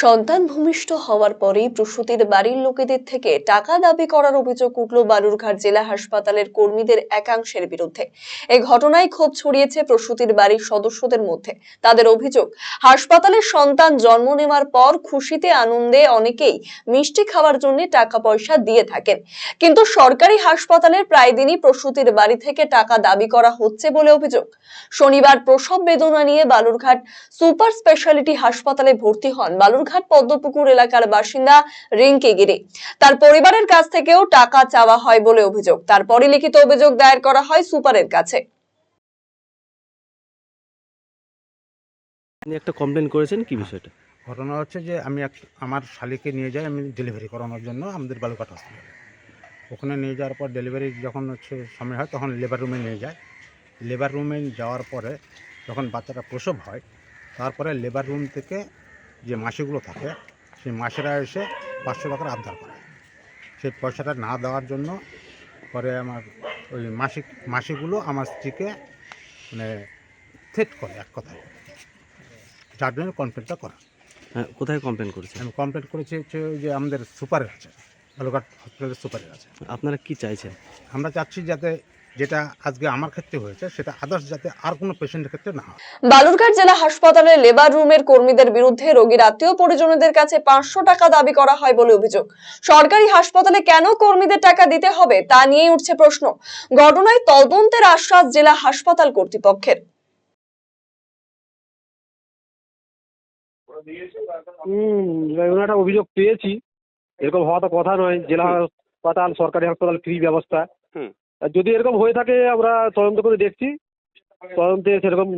সন্তান ভূমিষ্ঠ হওয়ার পরেই প্রসূতির বাড়ির লোকেদের থেকে টাকা দাবি করার অভিযোগ উঠল বালুরঘাট জেলা হাসপাতালের কর্মীদের একাংশের বিরুদ্ধে। এই ঘটনায় ক্ষোভ ছড়িয়েছে প্রসূতির বাড়ির সদস্যদের মধ্যে। তাদের অভিযোগ হাসপাতালে সন্তান জন্ম নেওয়ার পর খুশিতে আনন্দে অনেকেই মিষ্টি খাওয়ার জন্য টাকা পয়সা দিয়ে থাকেন। কিন্তু সরকারি হাসপাতালের প্রায় দিনই প্রসূতির বাড়ি থেকে টাকা দাবি করা হচ্ছে বলে অভিযোগ। শনিবার প্রসব বেদনা নিয়ে বালুরঘাট সুপার স্পেশালিটি হাসপাতালে ভর্তি হন বালুরঘাট পদ্মপুকুর এলাকার বাসিন্দা রিঙ্কি গিরি। তার পরিবারের কাছ থেকেও টাকা চাওয়া হয় বলে অভিযোগ। তারপরই লিখিত অভিযোগ দায়ের করা হয় সুপারের কাছে। আপনি একটা কমপ্লেন করেছেন কি বিষয়টা? ঘটনা হচ্ছে যে আমি এক আমার শালিকে নিয়ে যাই আমি ডেলিভারি করানোর জন্য আমাদের বালুঘাট হসপিটালে ওখানে নিয়ে যাওয়ার পর ডেলিভারি যখন হচ্ছে সময় হয় তখন লেবার রুমে নিয়ে যায়। লেবার রুমে যাওয়ার পরে যখন বাচ্চাটা প্রসব হয় তারপরে লেবার রুম থেকে যে মাসিগুলো থাকে সেই মাসিরা এসে পাঁচশো টাকার আবদার করে। সেই পয়সাটা না দেওয়ার জন্য পরে আমার ওই মাসিক মাসিগুলো আমার স্ত্রীকে মানে থ্রেট করে এক কথায়। যার জন্য কমপ্লেনটা করা। হ্যাঁ কোথায় কমপ্লেন করেছেন? আমি কমপ্লেন করেছি হচ্ছে ওই যে আমাদের সুপারের আছে বালুঘাট হসপিটালের সুপারের আছে আপনারা কি চাইছেন? আমরা চাচ্ছি যাতে যেটা আজকে আমার ক্ষেত্রে হয়েছে সেটা আদার্স যাতে আর কোনো পেশেন্টের ক্ষেত্রে না হয়। বালুরঘাট জেলা হাসপাতালের লেবার রুমের কর্মীদের বিরুদ্ধে রোগীর আত্মীয় পরিজনদের কাছে পাঁচশো টাকা দাবি করা হয় বলে অভিযোগ। সরকারি হাসপাতালে কেন কর্মীদের টাকা দিতে হবে তা নিয়েই উঠছে প্রশ্ন। ঘটনায় তদন্তের আশ্বাস জেলা হাসপাতাল কর্তৃপক্ষের। অভিযোগ পেয়েছি। এরকম হওয়া তো কথা নয়। জেলা হাসপাতাল সরকারি হাসপাতাল ফ্রি ব্যবস্থা। আর যদি এরকম হয়ে থাকে আমরা তদন্ত করে দেখছি। তদন্তে সেরকম